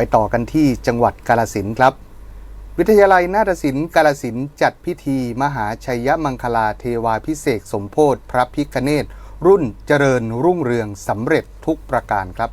ไปต่อกันที่จังหวัดกาลสินครับ วิทยาลัยนาฏศิลป์กาลสินจัดพิธีมหาชัยมังคลาเทวาพิเศษสมโพธิพระพิคเนตรุ่นเจริญรุ่งเรืองสำเร็จทุกประการครับ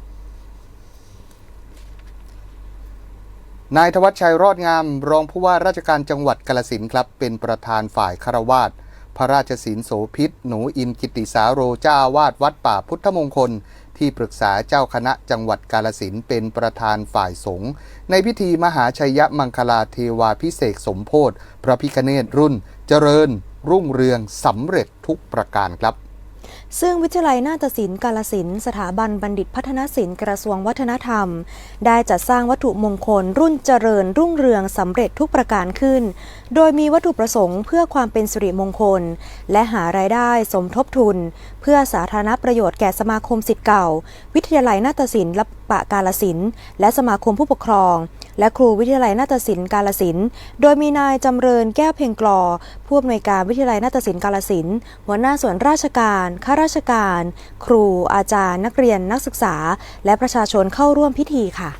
นายธวัชชัยรอดงาม รองผู้ว่าราชการจังหวัดกาลสินครับ เป็นประธานฝ่ายคารวาส พระราชศีลโสพิษ หนูอินกิติสาโรเจ้าวาดวัดป่าพุทธมงคล ที่ปรึกษาเจ้าคณะจังหวัดกาลสินเป็นประธานฝ่ายสงฆ์ในพิธีมหาชัยมังคลาเทวาพิเศษสมโพธิพระพิคเนตรุ่น เจริญ รุ่งเรืองสำเร็จทุกประการครับ ซึ่งวิทยาลัยนาฏศิลป์กาลสินสถาบันบัณฑิตพัฒนศิลป์กระทรวงวัฒนธรรม ได้จัดสร้างวัตถุมงคลรุ่นเจริญรุ่งเรืองสำเร็จทุกประการขึ้น โดยมีวัตถุประสงค์เพื่อความเป็นสิริมงคล และหารายได้สมทบทุน เพื่อสาธารณประโยชน์แก่สมาคมสิทธิ์เก่า วิทยาลัยนาฏศิลป์และปะกาลสินและสมาคมผู้ปกครอง และครูวิทยาลัยนาฏศิลป์กาลสินโดยมีนายจำเริญแก้วเพ่งกลอ ผู้อำนวยการวิทยาลัยนาฏศิลป์กาลสินหัวหน้าส่วนราชการ ข้าราชการ ครู อาจารย์ นักเรียน นักศึกษา และประชาชนเข้าร่วมพิธีค่ะ